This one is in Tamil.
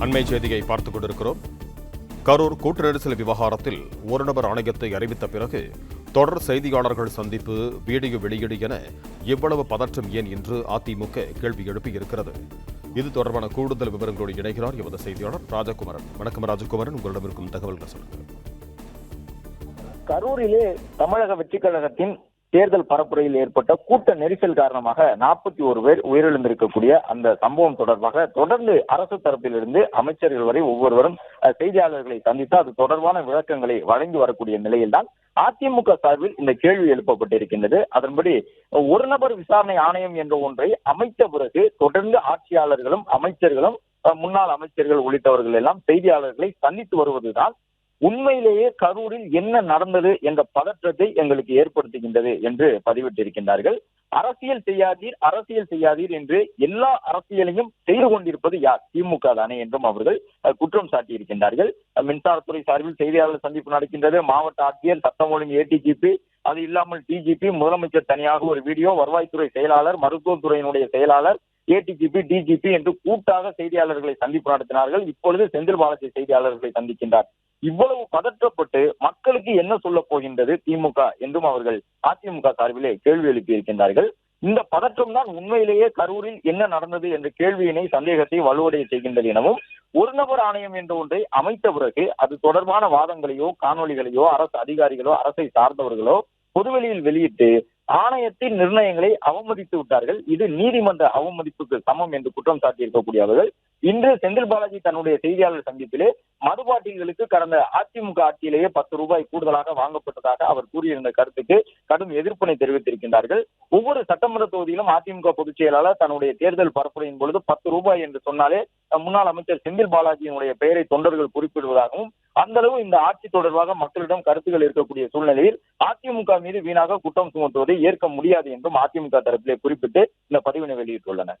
அண்மை செய்தியை பார்த்துக் கொண்டிருக்கிறோம். கரூர் கூட்டு நெரிசல் விவகாரத்தில் ஒரு நபர் ஆணையத்தை அறிவித்த பிறகு தொடர் செய்தியாளர்கள் சந்திப்பு வீடியோ வெளியீடு என இவ்வளவு பதற்றம் ஏன் என்று அதிமுக கேள்வி எழுப்பியிருக்கிறது. இது தொடர்பான கூடுதல் விவரங்களோடு இணைகிறார் எமது செய்தியாளர் ராஜகுமரன். வணக்கம் ராஜகுமரன். உங்களிடம் இருக்கும் தகவல்கள் சொல்லுங்கள். கரூரிலே தமிழக வெற்றிக் கழகத்தின் தேர்தல் பரப்புரையில் ஏற்பட்ட கூட்ட நெரிசல் காரணமாக நாற்பத்தி ஒரு பேர் உயிரிழந்திருக்கக்கூடிய அந்த சம்பவம் தொடர்பாக தொடர்ந்து அரசு தரப்பிலிருந்து அமைச்சர்கள் வரை ஒவ்வொருவரும் செய்தியாளர்களை சந்தித்து அது தொடர்பான விளக்கங்களை வழங்கி வரக்கூடிய நிலையில்தான் அதிமுக சார்பில் இந்த கேள்வி எழுப்பப்பட்டிருக்கின்றது. அதன்படி ஒரு நபர் விசாரணை ஆணையம் என்ற ஒன்றை அமைத்த பிறகு தொடர்ந்து ஆட்சியாளர்களும் அமைச்சர்களும் முன்னாள் அமைச்சர்கள் உள்ளிட்டவர்கள் எல்லாம் செய்தியாளர்களை சந்தித்து வருவதுதான் உண்மையிலேயே கரூரில் என்ன நடந்தது என்ற பதற்றத்தை எங்களுக்கு ஏற்படுத்துகின்றது என்று பதிவிட்டிருக்கின்றார்கள். அரசியல் செய்யாதீர் அரசியல் செய்யாதீர் என்று எல்லா அரசியலையும் செய்து கொண்டிருப்பது யார்? திமுக தானே என்றும் அவர்கள் குற்றம் சாட்டியிருக்கின்றார்கள். மின்சாரத்துறை சார்பில் செய்தியாளர் சந்திப்பு நடக்கின்றது. மாவட்ட ஆட்சியர் சட்டம் ஒழுங்கு ஏடிஜிபி அது இல்லாமல் டிஜிபி முதலமைச்சர் தனியாக ஒரு வீடியோ வருவாய்த்துறை செயலாளர் மருத்துவத்துறையினுடைய செயலாளர் ஏடிஜிபி டிஜிபி என்று கூட்டாக செய்தியாளர்களை சந்திப்பு நடத்தினார்கள். இப்பொழுது செந்தில் பாலாஜி செய்தியாளர்களை சந்திக்கின்றார். இவ்வளவு பதற்றப்பட்டு மக்களுக்கு என்ன சொல்ல போகின்றது திமுக என்றும் அவர்கள் அதிமுக சார்பிலே கேள்வி எழுப்பியிருக்கின்றார்கள் இந்த பதற்றம் தான் உண்மையிலேயே கரூரில் என்ன நடந்தது என்ற கேள்வியினை சந்தேகத்தை வலுவடைய செய்கின்றது எனவும் ஒரு நபர் ஆணையம் என்ற ஒன்றை அமைத்த பிறகு அது தொடர்பான வாதங்களையோ காணொளிகளையோ அரசு அதிகாரிகளோ அரசை சார்ந்தவர்களோ பொதுவெளியில் வெளியிட்டு ஆணையத்தின் நிர்ணயங்களை அவமதித்து விட்டார்கள். இது நீதிமன்ற அவமதிப்புக்கு சமம் என்று குற்றம் சாட்டியிருக்கக்கூடியவர்கள் இன்று செந்தில் பாலாஜி தன்னுடைய செய்தியாளர் சந்திப்பிலே மதுபாட்டில்களுக்கு கடந்த அதிமுக ஆட்சியிலேயே பத்து ரூபாய் கூடுதலாக வாங்கப்பட்டதாக அவர் கூறியிருந்த கருத்துக்கு கடும் எதிர்ப்பினை தெரிவித்திருக்கின்றார்கள். ஒவ்வொரு சட்டமன்ற தொகுதியிலும் அதிமுக பொதுச் செயலாளர் தன்னுடைய தேர்தல் பரப்புரையின் பொழுது பத்து ரூபாய் என்று சொன்னாலே முன்னாள் அமைச்சர் செந்தில் பாலாஜியினுடைய பெயரை தொண்டர்கள் குறிப்பிடுவதாகவும் அந்த அளவு இந்த ஆட்சி தொடர்பாக மக்களிடம் கருத்துக்கள் இருக்கக்கூடிய சூழ்நிலையில் அதிமுக மீது வீணாக குற்றம் சுமத்துவதை ஏற்க முடியாது என்றும் அதிமுக தரப்பிலே குறிப்பிட்டு இந்த பதிவினை வெளியிட்டுள்ளனர்.